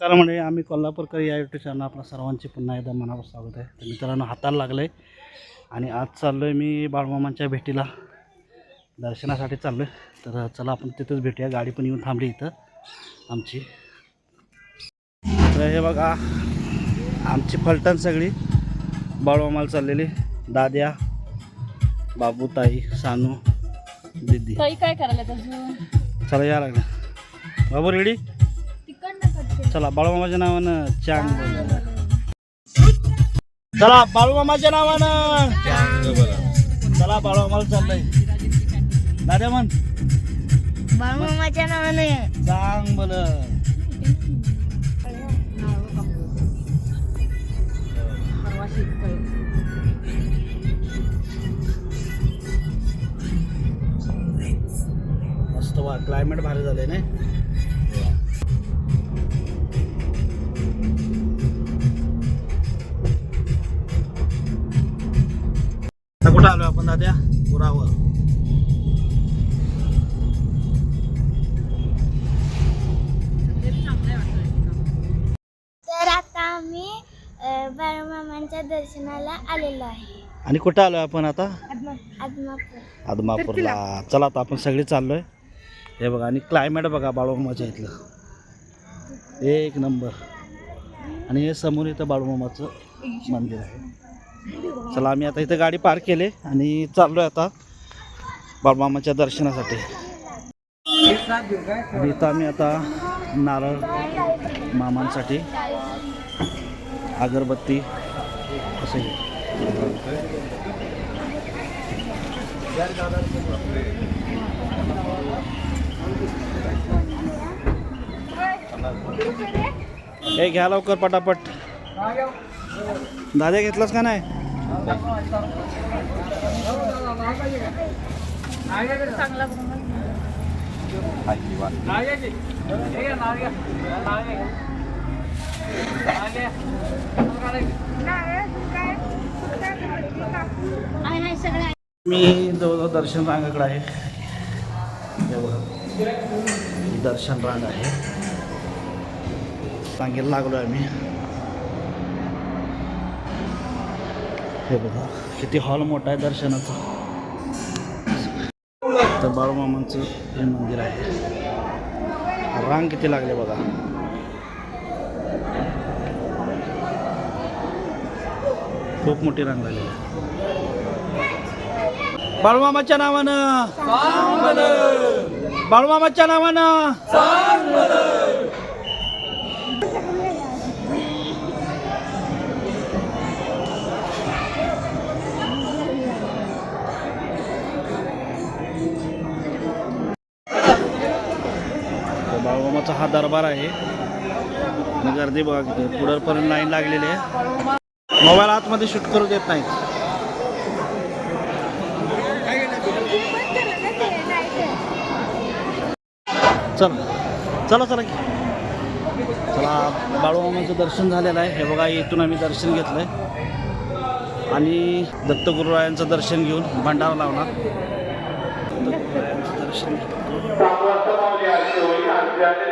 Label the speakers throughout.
Speaker 1: कारण म्हणजे आम्ही कोल्हापूरकर या युट्यूब चॅनल आपल्या सर्वांचे पुन्हा एकदा मनापासून स्वागत आहे. तर मित्रांनो हाताला लागलं आहे आणि आज चाललो आहे मी बाळमामांच्या भेटीला. दर्शनासाठी चाललो आहे तर चला आपण तिथंच भेटूया. गाडी पण येऊन थांबली इथं आमची. तर हे बघा आमची फलटण सगळी बाळमामाला चाललेली. दाद्या बाबूताई सानू दिदी.
Speaker 2: ताई काय करायला
Speaker 1: चला या लागलं बाबू रेडी चला बाळूमामाच्या नावानं चांग चला बाळूमामाच्या नावानं. चला बाळूमामाला चाललंय. दाद्या म्हण.
Speaker 3: बाळमामाच्या नावाने.
Speaker 1: चांग बल. मस्त वा क्लायमेट भारी झालंय ना आता कुठं आलो आपण दाद्या? पुरावर.
Speaker 3: तर आता आम्ही अ, बाळमामांच्या दर्शनाला आलेलो आहे.
Speaker 1: आणि कुठं आलो आपण आता?
Speaker 3: आदमापूर.
Speaker 1: आदमापूरला. चला आता आपण सगळे चाललोय. हे बघा आणि क्लायमेट बघा बाळूमामाच्या इथलं. एक नंबर. आणि हे समोर इथं बाळूमामाचं मंदिर आहे. चला आम्ही आता इथं गाडी पार्क केले आणि चाललोय आता बाबामाच्या दर्शनासाठी. आणि इथं आम्ही आता नारळ मामांसाठी अगरबत्ती असं हे घ्या लवकर पटापट. दादा घेतलास का नाही? मी जवळजवळ दर्शन रांगाकडे आहे. दर्शन रांग आहे. सांगेल लागलो आहे हे बघा किती हॉल मोठा आहे दर्शनाचा. तर बाळूमामांचं हे मंदिर आहे. रांग किती लागले बघा. खूप मोठी रांग लागली. बाळूमामाच्या नावानं. बाळूमामाच्या नावानं. तर हा दरबार आहे. आणि गर्दी बघा किती पुढरपर्यंत लाईन लागलेली आहे. मोबाईल आतमध्ये शूट करू देत नाहीत. चला. चला चला की. चला बाळूमामाचं दर्शन झालेलं आहे. हे बघा इथून आम्ही दर्शन घेतलं आहे आणि दत्तगुरुरायांचं दर्शन घेऊन भंडारा लावला दत्तगुरुरायांचं दर्शन घेतलं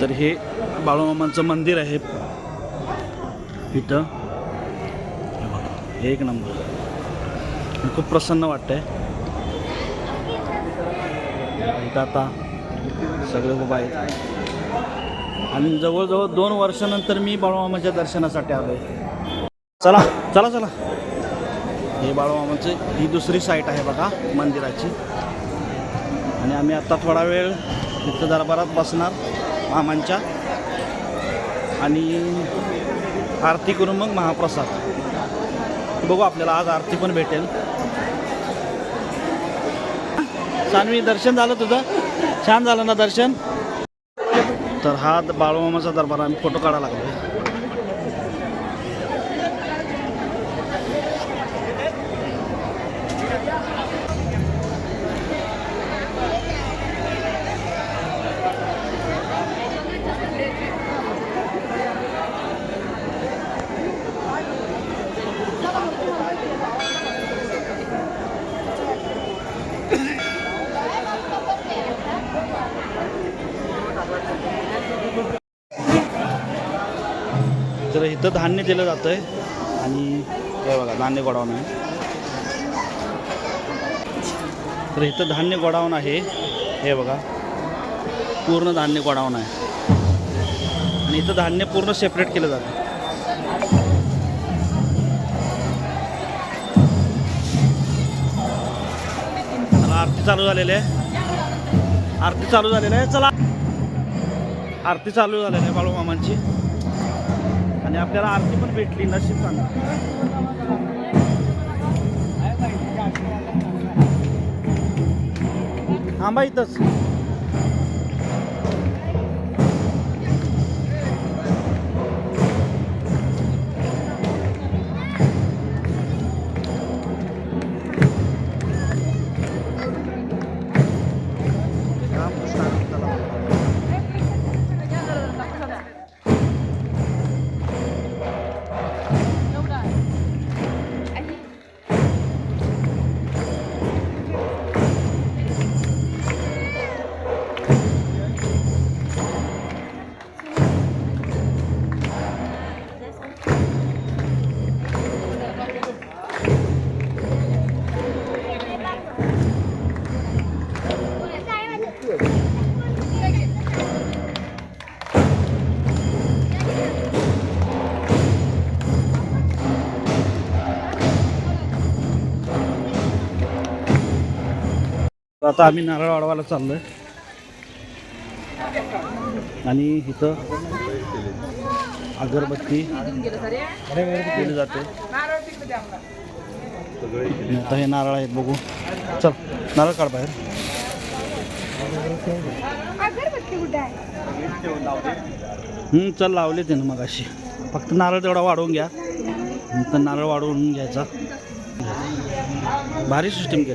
Speaker 1: तर हे बाळूमामांचं मंदिर आहे. इथं. हे एक नंबर. खूप प्रसन्न वाटतंय. इथं आता सगळे खूप आहेत. आणि जवळजवळ दोन वर्षानंतर मी बाळूमामाच्या दर्शनासाठी आलो आहे चला चला चला. हे बाळूमामाचं ही दुसरी साईट आहे बघा मंदिराची. आणि आम्ही आता थोडा वेळ इथं दरबारात बसणार. मामांच्या. आणि आरती करून मग महाप्रसाद. बघू आपल्याला आज आरती पण भेटेल. सानवी दर्शन झालं तुझं? छान झालं ना दर्शन? तर हा बाळूमामाचा दरबार आम्ही फोटो काढायला लागलो तर इथं धान्य दिलं जातं आहे आणि हे बघा धान्य गोडाऊन आहे. तर इथं धान्य गोडाऊन आहे. हे बघा पूर्ण धान्य गोडाऊन आहे. आणि इथं धान्य पूर्ण सेपरेट केलं जातं. आरती चालू झालेली आहे. आरती चालू झालेली आहे. चला. आरती चालू झालेली आहे बाळू मामांची आणि आपल्याला आरती पण भेटली नशीब चांगलं थांबा इथंच. तर आता आम्ही नारळ वाढवायला चाललोय. आणि इथं अगरबत्ती केली जाते. आता हे नारळ आहेत बघू. चल नारळ काढ बाहेर. हम्म, चल लावले ते ना मग अशी फक्त नारळ तेवढा वाढवून घ्या. नंतर नारळ वाढवून घ्यायचा. भारी सिस्टीम केली.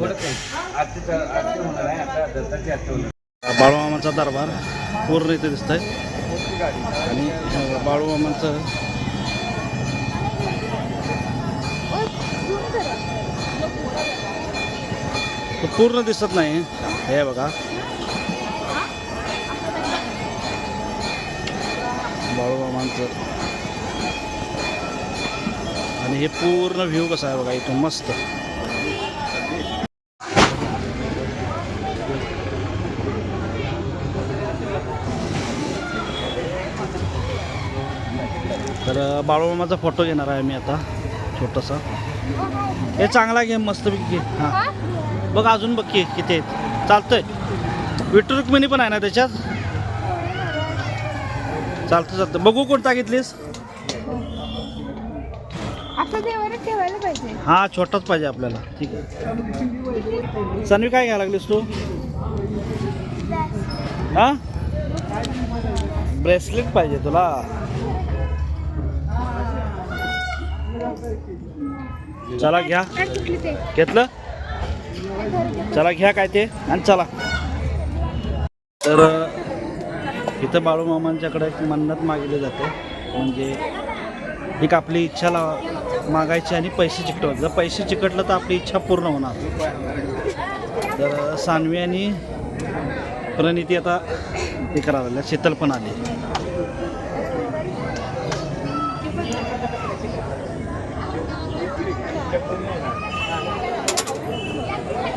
Speaker 1: बाळूमामाचा दरबार पूर्ण इथे दिसत आहे आणि बाळूमामांचं पूर्ण दिसत नाही. हे बघा. बाळूमामांचं आणि हे पूर्ण व्ह्यू कसा आहे बघा इथून मस्त. तर बाळूमामाचा फोटो घेणार आहे मी आता छोटासा. हे चांगला घे मस्त घे हां. बघ अजून बघ की किती आहेत. चालतंय. विठ्ठल रुक्मिणी पण आहे ना त्याच्यात? चालतं चालतं बघू कोणता घेतलीस. हा छोटाच पाहिजे आपल्याला. ठीक आहे. सनवी काय घ्यायला लागलीस तू? हा? ब्रेसलेट पाहिजे तुला. चला घ्या. घेतलं? चला घ्या काय ते आणि चला. तर इथं बाळूमामांच्याकडे एक मन्नत मागितली जाते. म्हणजे एक आपली इच्छा लावा मागायची आणि पैसे चिकटवायचे जर पैसे चिकटलं तर आपली इच्छा पूर्ण होणार. तर सानवी आणि प्रणिती आता हे करायला लागल्या. शीतल पण आली.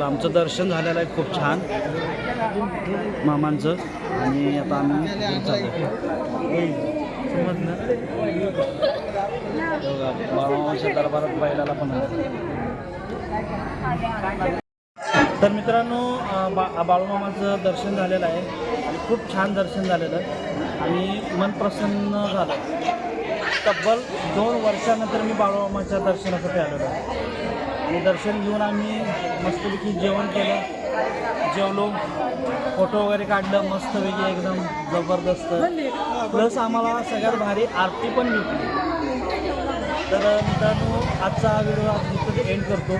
Speaker 1: आमचं दर्शन झालेलं आहे खूप छान मामांचं. आणि आता आम्ही घरी समजलं बाळूमामाच्या दरबारात बैलाला पण तर मित्रांनो बा बाळूमामाचं दर्शन झालेलं आहे. आणि खूप छान दर्शन झालेलं आहे. आणि मन प्रसन्न झालं. तब्बल दोन वर्षानंतर मी बाळूमाच्या दर्शनासाठी आलेलो आहे. आणि दर्शन घेऊन आम्ही मस्तपैकी जेवण केलं. जेवलो. फोटो वगैरे काढलं. मस्तपैकी एकदम जबरदस्त. प्लस आम्हाला सगळ्यात भारी आरती पण मिळते तर मित्रांनो आजचा हा व्हिडिओ आज इथं एंड करतो.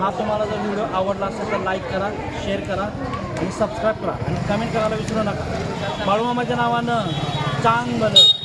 Speaker 1: हा तुम्हाला जर व्हिडिओ आवडला असेल तर लाईक करा शेअर करा आणि सबस्क्राईब करा. आणि कमेंट करायला विसरू नका. बाळूमामाच्या नावानं चांग भलं